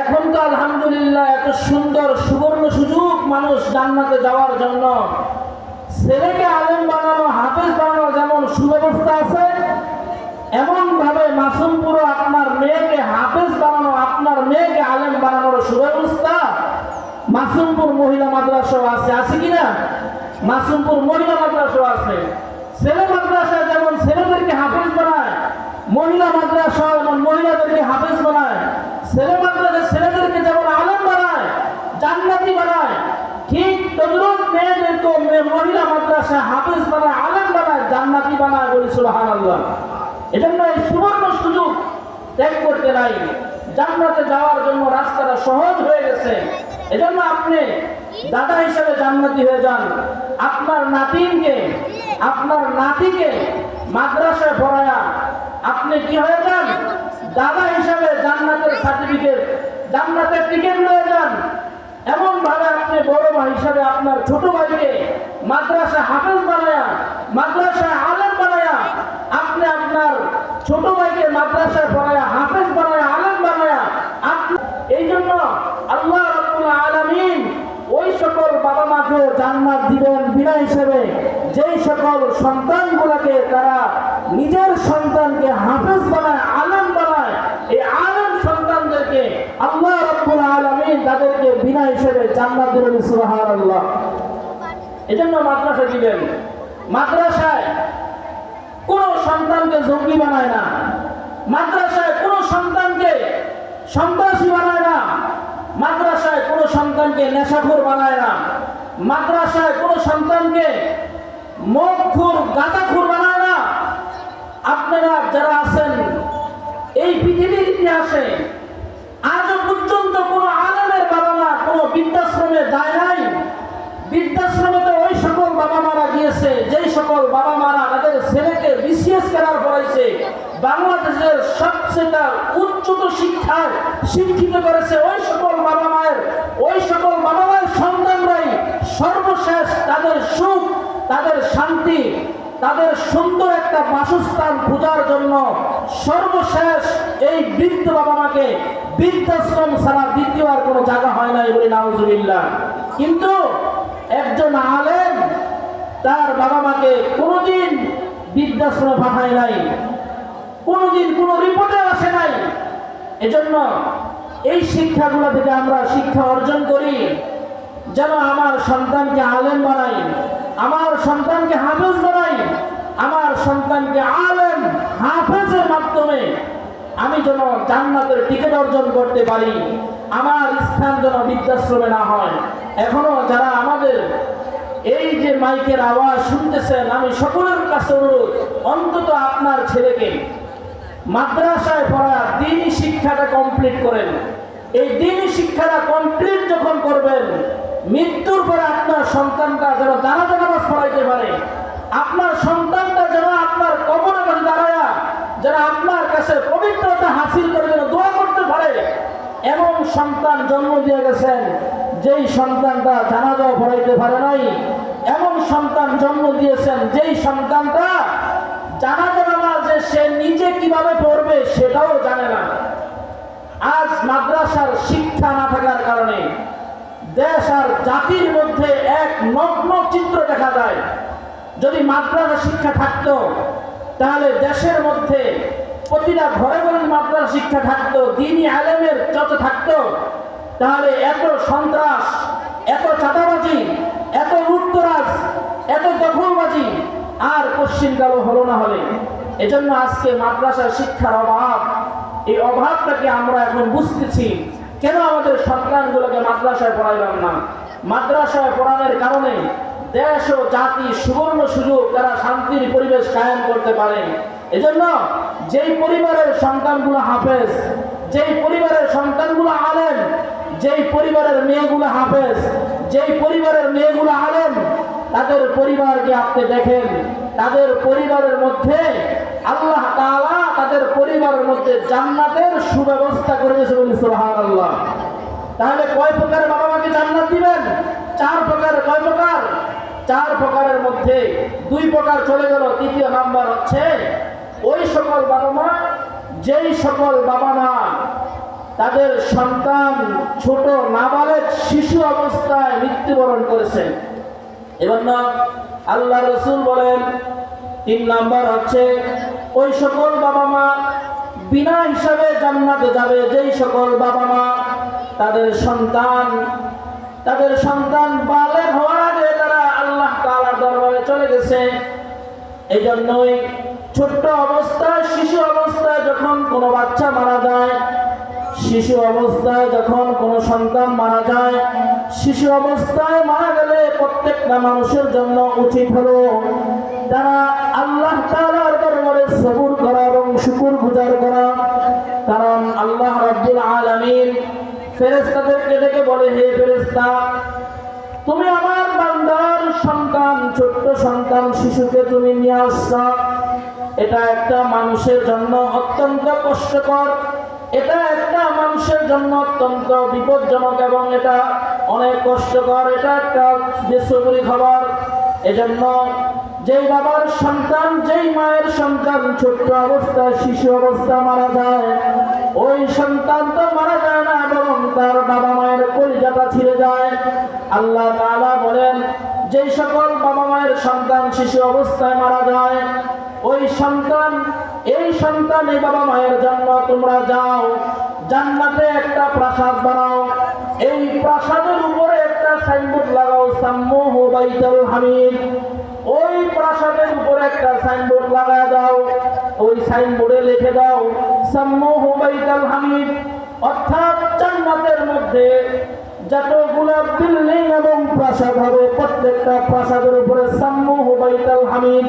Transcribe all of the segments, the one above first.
এখন তো আলহামদুলিল্লাহ এত সুন্দর সুবর্ণ সুযোগ মানুষ জান্নাতে যাওয়ার জন্য। ছেলেকে আলেম বানানো, হাফেজ বানানো যেমন সুব্যবস্থা আছে এমন ভাবে মাসুমপুর আপনার মেয়েকে হাফেজ বানানো, আপনার মেয়েকে আলেম বানানোর সুব্যবস্থা মাসুমপুর মহিলা মাদ্রাসাও আছে। আছে কিনা মাসুমপুর মহিলা মাদ্রাসাও আছে। ছেলে মাদ্রাসা যেমন ছেলেদেরকে হাফেজ বানায়, মহিলা মাদ্রাসা এবং মহিলাদেরকে হাফেজ বানায়। ছেলে মাদ্রাসা ছেলেদেরকে যেমন আলেম বানায় জান্নাতি বানায় ঠিক তদ্রুপ মেয়েদেরকে মে- মহিলা মাদ্রাসা হাফেজ বানায়, আলেম বানায়, জান্নাতি বানায় বলি সুবাহান আল্লাহ এজন্য এই সুবর্ণ সুযোগ ত্যাগ করতে নাই। জান্নাতে যাওয়ার জন্য রাস্তাটা সহজ হয়ে গেছে। এজন্য আপনি দাদা হিসেবে জান্নাতি হয়ে যান। আপনার নাতিনকে, আপনার নাতিকে মাদ্রাসায় পড়ায়া আপনি কি হয়ে যান? দাদা হিসাবে জান্নাতের সার্টিফিকেট জান্নাতের টিকিট নিয়ে যান। এমন ভাবে আপনি বড় ভাই হিসাবে আপনার ছোট ভাইকে মাদ্রাসা হাফেজ বানায়া মাদ্রাসায় আলেম বানায়া, আপনি আপনার ছোট ভাইকে মাদ্রাসায় পড়ায়া, হাফেজ বানায়া, আলেম বানায়া, আপনি এই জন্য আল্লাহ রাব্বুল আলামিন ওই সকল বাবা মাকে জান্নাত দিবেন বিনা হিসেবে। যেই সকল সন্তানগুলোকে তারা নিজের সন্তানকে হাফেজ বানায় তাদেরকে বিনা হিসেবে জান্নাত দিবেন, সুবহানাল্লাহ। এজন্য মাদ্রাসা দিবেন। মাদ্রাসায় কোন সন্তানকে জঙ্গি বানায় না। মাদ্রাসায় কোন সন্তানকে সন্ত্রাসী বানায় না। মাদ্রাসায় কোন সন্তানকে নেশাখোর বানায় না। মাদ্রাসায় কোন সন্তানকে মদখোর, গাঁজাখোর বানায় না। আপনারা যারা আছেন, এই পৃথিবীর ইতিহাসে আজও পর্যন্ত কোনো আলেমের বাবা মা কোনো বৃদ্ধাশ্রমে যায় নাই বৃদ্ধাশ্রমে তো ওই সকল বাবা মারা গিয়েছে যেই সকল বাবা মারা তাদের ছেলেকে বিসিএস করার পড়াইছে বাংলাদেশের সবচেয়ে উচ্চত শিক্ষায় শিক্ষিত করেছে ওই সকল বাবা মায়ের, ওই সকল বাবা মায়ের সন্তানরাই সর্বশেষ তাদের সুখ, তাদের শান্তি, তাদের সুন্দর একটা বাসস্থান খোঁজার জন্য সর্বশেষ এই বৃদ্ধ বাবা মাকে বৃদ্ধাশ্রম ছাড়া দ্বিতীয় আর কোনো জায়গা হয় নাই বলে নাউজুবিল্লাহ। কিন্তু একজন আলেম তার বাবা মাকে কোনোদিন বৃদ্ধাশ্রম পাঠায় নাই। কোনোদিন কোনো রিপোর্টে আসে নাই। এজন্য এই শিক্ষাগুলো থেকে আমরা শিক্ষা অর্জন করি, যেন আমার সন্তানকে আলেম বানাই, আমার সন্তানকে হাফেজ বানাই, আমার সন্তানকে আলেম, হাফেজের মাধ্যমে আমি যেন জান্নাতের টিকিট অর্জন করতে পারি, আমার স্থান যেন বৃদ্ধাশ্রমে না হয়। এখনও যারা আমাদের এই যে মাইকের আওয়াজ শুনতেছেন, আমি সকলের কাছে অনুরোধ, অন্তত আপনার ছেলেকে মাদ্রাসায় পড়া দিনই শিক্ষাটা কমপ্লিট করেন। এই দিনই শিক্ষাটা কমপ্লিট যখন করবেন, মৃত্যুর পরে আপনার সন্তানটা যেন জানাজা নামাজ পড়াইতে পারে। আপনার সন্তানটা যেন আপনার কবরের কাছে দাঁড়ায়া যেন আপনার কাছে পবিত্রতা হাসিল করে যেন দোয়া করতে পারে। এমন সন্তান জন্ম দিয়ে গেছেন, যেই সন্তানটা জানাজাও পড়াইতে পারে নাই। এমন সন্তান জন্ম দিয়েছেন, যেই সন্তানটা জানা যে সে নিজে কীভাবে পড়বে সেটাও জানে না। আজ মাদ্রাসার শিক্ষা না থাকার কারণে দেশ আর জাতির মধ্যে এক নগ্ন চিত্র দেখা যায়। যদি মাদ্রাসা শিক্ষা থাকতো, তাহলে দেশের মধ্যে প্রতিটা ঘরে ঘরে মাদ্রাসা শিক্ষা থাকতো দিনই আলেমের যত থাকতো, তাহলে এত সন্ত্রাস, এত চাঁদাবাজি, এত লুটতরাজ, এত দখলবাজি আর পশ্চিমকালও হলো না হলে। এজন্য আজকে মাদ্রাসার শিক্ষার অভাব। এই অভাবটাকে আমরা এখন বুঝতেছি। কেন আমাদের সন্তানগুলোকে মাদ্রাসায় পড়াইলাম না? মাদ্রাসায় পড়ানোর কারণে দেশ ও জাতি সুবর্ণ সুযোগ তারা শান্তির পরিবেশ কায়েম করতে পারে। এজন্য যেই পরিবারের সন্তানগুলো হাফেজ, যেই পরিবারের সন্তানগুলো আলেম, যেই পরিবারের মেয়েগুলো হাফেজ, যেই পরিবারের মেয়েগুলো আলেম, তাদের পরিবারকে আপনি দেখেন। তাদের পরিবারের মধ্যে আল্লাহ তাদের পরিবারের মধ্যে জান্নাতের সুব্যবস্থা করে দিয়েছে সুবহানাল্লাহ। তাহলে কয় প্রকারের বাবা মাকে জান্নাত দিবেন? চার প্রকার, কয় প্রকার? চার প্রকারের মধ্যে দুই প্রকার চলে গেল। তৃতীয় নাম্বার হচ্ছে, ওই সকল বাবা মা, যেই সকল বাবা মা তাদের সন্তান ছোট নাবালেক শিশু অবস্থায় মৃত্যুবরণ করেছেন। এবার না আল্লাহ রসুল বলেন, তিন নাম্বার হচ্ছে, ওই সকল বাবা মা বিনা হিসাবে জান্নাতে যাবে, যেই সকল বাবা মা তাদের সন্তান তাদের সন্তান বালে হওয়ার আগে তারা আল্লাহ তাআলার দরবারে চলে গেছে। এই জন্যই ছোট্ট অবস্থায়, শিশু অবস্থায় যখন কোনো বাচ্চা মারা যায় শিশু অবস্থায় যখন কোনো সন্তান মারা যায় শিশু অবস্থায় মারা গেলে প্রত্যেকটা মানুষের জন্য উচিত হলো তারা আল্লাহ দরবারে সবুর করা এবং শুকুর গুজার করা। কারণ আল্লাহ রাব্বুল আলামিন ফেরেশতাদেরকে ডেকে বলে, হে ফেরেশতা, তুমি আমার বান্দার সন্তান, ছোট্ট সন্তান শিশুকে তুমি নিয়ে আসছ। এটা একটা মানুষের জন্য অত্যন্ত কষ্টকর এটা একটা মানুষের জন্য অত্যন্ত বিপজ্জনক এবং এটা অনেক কষ্টকর, এটা একটা বেসরকারি খবর। এজন্য যেই বাবার সন্তান, যেই মায়ের সন্তান ছোট্ট অবস্থায়, শিশু অবস্থা মারা যায়, ওই সন্তান তো মারা যায় না এবং তার বাবা মায়ের কলিজাটা ছিঁড়ে যায়। আল্লাহ তাআলা বলেন, যেই সকল বাবা মায়ের সন্তান শিশু অবস্থায় মারা যায় ওই সন্তান, এই সন্তান এই বাবা মায়ের জন্য তোমরা যাও, জান্নাতে একটা প্রাসাদ বানাও। এই প্রাসাদের উপরে একটা সাইনবোর্ড লাগাও, সাম্মুহু বাইতুল হামিদ। ওই প্রাসাদের উপরে একটা সাইনবোর্ড লাগায় দাও, ওই সাইনবোর্ডে লিখে দাও, সাম্মুহু বাইতুল হামিদ। অর্থাৎ জান্নাতের মধ্যে যতগুলো বিল্ডিং এবং প্রাসাদ হবে, প্রত্যেকটা প্রাসাদের উপরে সাম্মুহু বাইতুল হামিদ।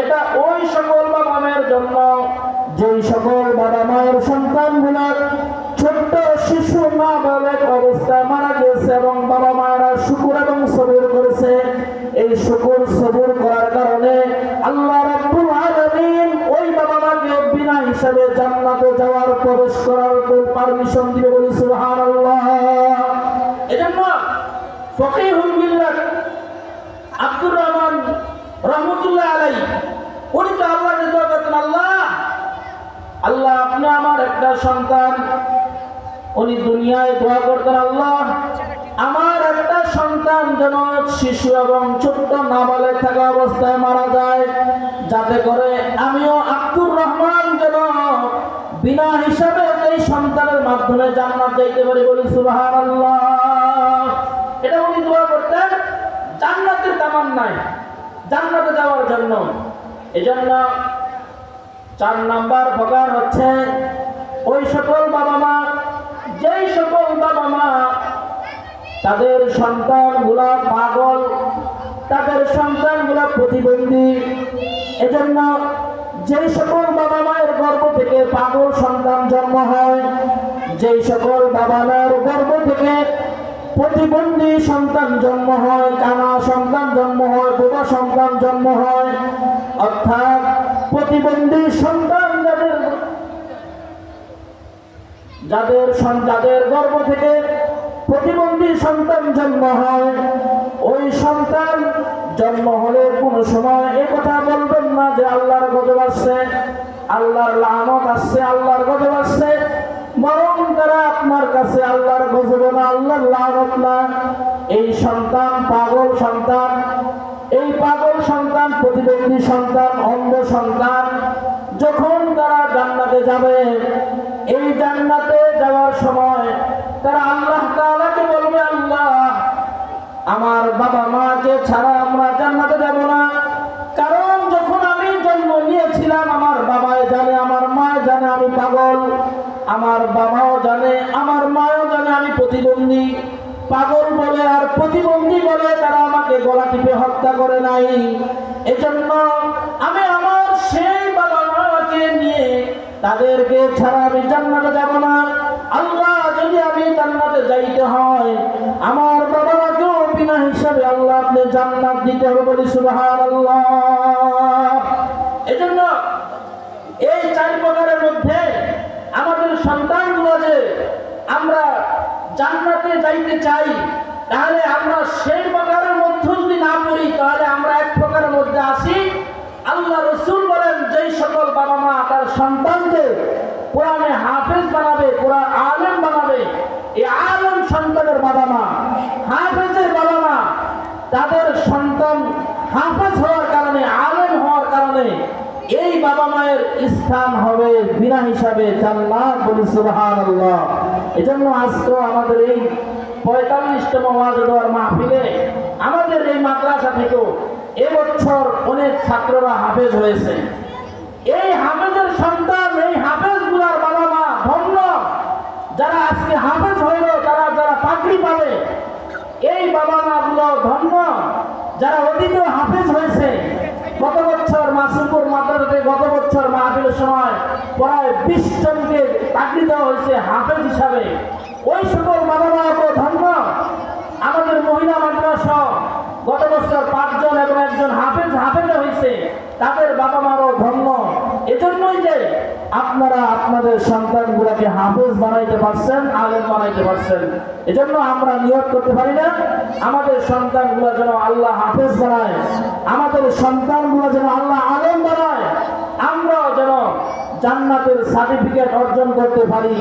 এটা ওই সকল বাবা মায়ের জন্য, যেই সকল বাবা মায়ের সন্তানগুলোর ছোট্ট শিশু মা বালক অবস্থায় মারা গেছে এবং বাবা মায়েরা শুকুর এবং সবুর করেছে। এই শুকুর, সবুর করার কারণে আল্লাহ রাব্বুল আলামিন ওই বাবা মাকে বিনা হিসাবে জান্নাতে যাওয়ার, প্রবেশ করার পারমিশন দিবে বলি, সুবহানাল্লাহ। এজন্য ফকিহুল মিল্লাত রহমান আলাই উনি তো আল্লাহ আল্লাহ আল্লাহ আপনি আমার একটা সন্তান। উনি দুনিয়ায় দোয়া করতেন, আল্লাহ, আমার একটা সন্তান যেন শিশু এবং ছোট্ট নাবালেগ থাকা অবস্থায় মারা যায়। যাতে করে আমিও আব্দুর রহমান যেন বিনা হিসাবে এই সন্তানের মাধ্যমে জান্নাত যাইতে পারি বলি, সুবহানাল্লাহ। এটা উনি দোয়া করতেন। জান্নাতের তামান নাই জান্নাতে যাওয়ার জন্য। এজন্য চার নাম্বার প্রকার হচ্ছে, ওই সকল বাবা মা যেই সকল বাবা মা তাদের সন্তানগুলা পাগল, তাদের সন্তানগুলা প্রতিবন্ধী, এজন্য যেই সকল বাবা মায়ের গর্ভ থেকে পাগল সন্তান জন্ম হয়, যেই সকল বাবা মায়ের গর্ভ থেকে প্রতিবন্ধী সন্তান জন্ম হয়, কানা সন্তান জন্ম হয়, বোবা সন্তান জন্ম হয়। অর্থাৎ প্রতিবন্ধী সন্তান যাদের যাদের যাদের থেকে প্রতিবন্ধী সন্তান জন্ম হয়, ওই সন্তান জন্ম হলে কোন সময় এ কথা বলবেন না যে আল্লাহর গজব আসছে, আল্লাহর লানত আসছে, আল্লাহর গজব আসছে। বরং আপনার কাছে আল্লাহর গজব না, আল্লাহর লানত না। এই সন্তান পাগল সন্তান, এই পাগল সন্তান প্রতিবন্ধী সন্তান, অন্ধ সন্তান, যখন তারা জান্নাতে যাবে, এই জান্নাতে যাওয়ার সময় তারা আল্লাহ তাআলাকে বলবে, আল্লাহ, আমার বাবা মাকে ছাড়া আমরা জান্নাতে যাব জানে আমি পাগল। আমার বাবাও জানে, আমার মাও জানে আমি প্রতিবন্ধী। পাগল বলে আর প্রতিবন্ধী বলে তারা আমাকে গলা টিপে হত্যা করে নাই। এজন্য আমি আমার সেই বাবা মাকে নিয়ে তাদেরকে ছাড়া আমি জান্নাতে যাব না। আল্লাহ, যদি আমি জান্নাতে যাইতে হয়, আমার বাবা মাকেও বিনা হিসাবে আল্লাহ আপনি জান্নাত দিতে হবে বলি সুবাহ আল্লাহ এজন্য এই চার প্রকারের মধ্যে আমাদের সন্তানগুলো যে আমরা জান্নাতে যাইতে চাই, তাহলে আমরা সেই প্রকারের মধ্যে যদি না পড়ি, তাহলে আমরা এক প্রকারের মধ্যে আসি। আল্লাহ রসুল বলেন, যেই সকল বাবা মা তার সন্তানকে কোরআনে হাফেজ বানাবে, কোরআন আলেম বানাবে, এই আলেম সন্তানের বাবা মা হাফেজের বাবা মা তাদের সন্তান হাফেজ হওয়ার কারণে, আলেম হওয়ার কারণে এই বাবা মায়ের স্থান হবে বিনা হিসাবে জান্নাত বলি সুবহানাল্লাহ। এজন্য আজকে আমাদের এই পঁয়তাল্লিশতম ওয়াজ দেওয়ার মাহফিলে আমাদের এই মাদ্রাসা থেকেও এবছর অনেক ছাত্ররা হাফেজ হয়েছে। এই হাফেজের সন্তান, এই হাফেজগুলার বাবা মা ধন্য। যারা আজকে হাফেজ হইল, তারা যারা পাগড়ি পাবে, এই বাবা মা গুলো ধন্য। যারা অতীত হাফেজ হয়েছে গত বছর মাসুমপুর মাদ্রাসাতে গত বছর মাহফিলের সময় প্রায় বিশ জনকে পাগড়ি দেওয়া হয়েছে হাফেজ হিসাবে। ওই সকল বাবা মা ধন্য। আমাদের মহিলা মাদ্রাসা গত বছর পাঁচজন এবং একজন হাফেজ হাফেজে হয়েছে, তাদের বাবা মারও ধন্য। এজন্যই যে আপনারা আপনাদের সন্তানগুলোকে হাফেজ বানাইতে পারছেন, আলেম বানাইতে পারছেন, এজন্য আমরা নিয়োগ করতে পারি না। আমাদের সন্তানগুলো যেন আল্লাহ হাফেজ বানায়। আমাদের সন্তানগুলো যেন আল্লাহ আলেম বানায়, আমরাও যেন জান্নাতের সার্টিফিকেট অর্জন করতে পারি।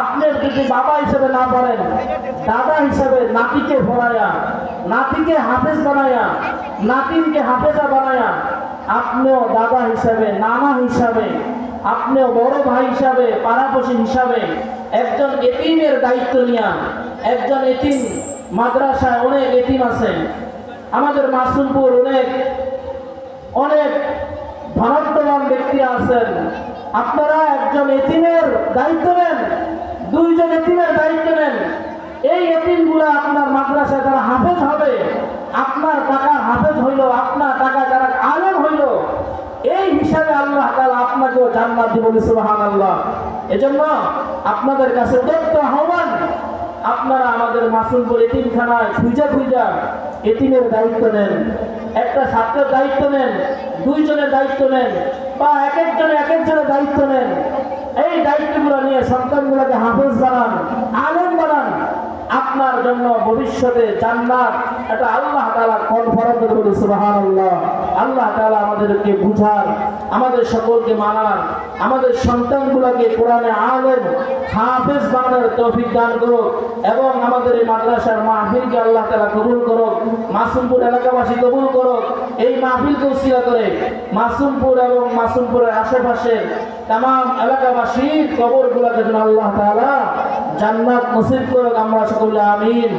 আপনি যদি বাবা হিসেবে না পারেন দাদা হিসেবে নাতিকে পড়ায়া নাতিকে হাফেজ বানায়া, নাতিনকে হাফেজা বানায়া, আপনিও দাদা হিসাবে, নানা হিসাবে, আপনিও বড় ভাই হিসাবে পাড়াপড়শি হিসাবে, একজন এতিমের দায়িত্ব নিয়া, একজন এতিম মাদ্রাসায় অনেক এতিম আছে আমাদের মাসুমপুর অনেক অনেক ধনাত্মবান ব্যক্তি আছেন। আপনারা একজন এতিমের দায়িত্ব নেন, দুইজন এতিমের দায়িত্ব নেন। এই এতিমগুলো আপনার মাদ্রাসায় তারা হাফেজ হবে, আপনার টাকা হাফেজ হইল, আপনার টাকা যারা আলেম হইল, এই হিসাবে আল্লাহ তাআলা আপনাকেও জান্নাত দিব সুবহান আল্লাহ এজন্য আপনাদের কাছে উদত্ত আহ্বান, আপনারা আমাদের মাসুলপুর এতিমখানায় খুঁজা খুঁজা এতিমের দায়িত্ব নেন। একটা ছাত্রের দায়িত্ব নেন, দুইজনের দায়িত্ব নেন, বা এক একজনে এক একজনের দায়িত্ব নেন। এই দায়িত্বগুলো নিয়ে সন্তানগুলোকে হাফেজ বানান, আলেম বানান। আপনার জন্য ভবিষ্যতে জান্নাত এটা আল্লাহ তাআলা কনফারেন্স করে সুবহানাল্লাহ। আল্লাহ তাআলা আমাদেরকে বুঝার, আমাদের সকলকে মানার, আমাদের সন্তানগুলোকে কোরআনে আলেম, হাফেজ বানানোর তৌফিক দান করুক এবং আমাদের এই মাদ্রাসার মাহফিলকে আল্লাহ তাআলা কবুল করুক, মাসুমপুর এলাকাবাসী কবুল করুক। এই মাহফিলকে উসিলা করে মাসুমপুর এবং মাসুমপুরের আশেপাশে তাম এলাকাবাসীর কবর গুলাকে যেন আল্লাহ তালা জান্নাত নসিব করুক আমরা সকলে আমিন।